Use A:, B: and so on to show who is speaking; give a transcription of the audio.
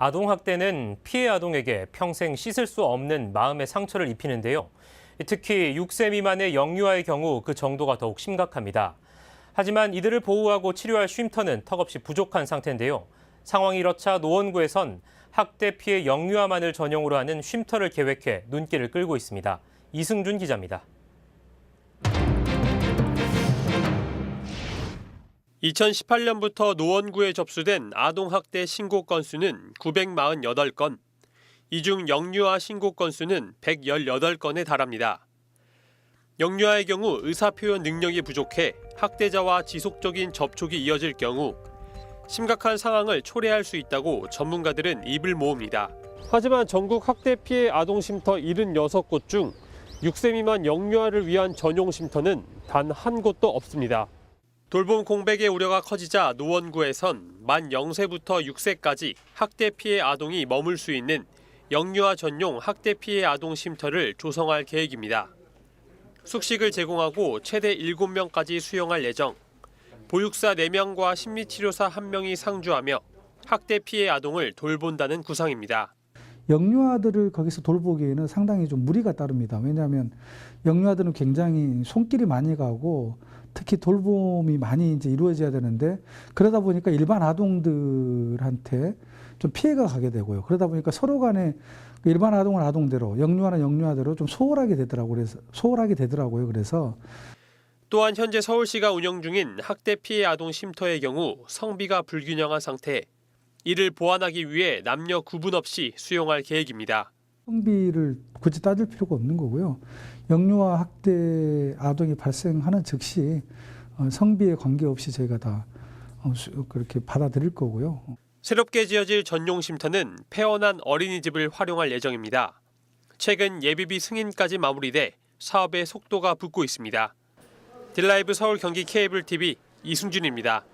A: 아동학대는 피해 아동에게 평생 씻을 수 없는 마음의 상처를 입히는데요. 특히 6세 미만의 영유아의 경우 그 정도가 더욱 심각합니다. 하지만 이들을 보호하고 치료할 쉼터는 턱없이 부족한 상태인데요. 상황이 이렇자 노원구에선 학대 피해 영유아만을 전용으로 하는 쉼터를 계획해 눈길을 끌고 있습니다. 이승준 기자입니다.
B: 2018년부터 노원구에 접수된 아동학대 신고 건수는 948건, 이 중 영유아 신고 건수는 118건에 달합니다. 영유아의 경우 의사표현 능력이 부족해 학대자와 지속적인 접촉이 이어질 경우 심각한 상황을 초래할 수 있다고 전문가들은 입을 모읍니다. 하지만 전국 학대 피해 아동 쉼터 76곳 중 6세 미만 영유아를 위한 전용 쉼터는 단 한 곳도 없습니다. 돌봄 공백의 우려가 커지자 노원구에선 만 0세부터 6세까지 학대 피해 아동이 머물 수 있는 영유아 전용 학대 피해 아동 쉼터를 조성할 계획입니다. 숙식을 제공하고 최대 7명까지 수용할 예정. 보육사 4명과 심리치료사 1명이 상주하며 학대 피해 아동을 돌본다는 구상입니다.
C: 영유아들을 거기서 돌보기에는 상당히 좀 무리가 따릅니다. 왜냐하면 영유아들은 굉장히 손길이 많이 가고 특히 돌봄이 많이 이제 이루어져야 되는데 그러다 보니까 일반 아동들한테 좀 피해가 가게 되고요. 그러다 보니까 서로 간에 그 일반 아동은 아동대로 영유아는 영유아대로 좀 소홀하게 되더라고요. 그래서 소홀하게 되더라고요. 그래서
B: 또한 현재 서울시가 운영 중인 학대 피해 아동 쉼터의 경우 성비가 불균형한 상태. 이를 보완하기 위해 남녀 구분 없이 수용할 계획입니다.
C: 성비를 굳이 따질 필요가 없는 거고요. 영유아 학대 아동이 발생하는 즉시 어, 성비에 관계없이 저희가 다 어, 수- 그렇게 받아들일 거고요.
B: 새롭게 지어질 전용 쉼터는 폐원한 어린이집을 활용할 예정입니다. 최근 예비비 승인까지 마무리돼 사업의 속도가 붙고 있습니다. 딜라이브 서울 경기 케이블 TV 이승준입니다.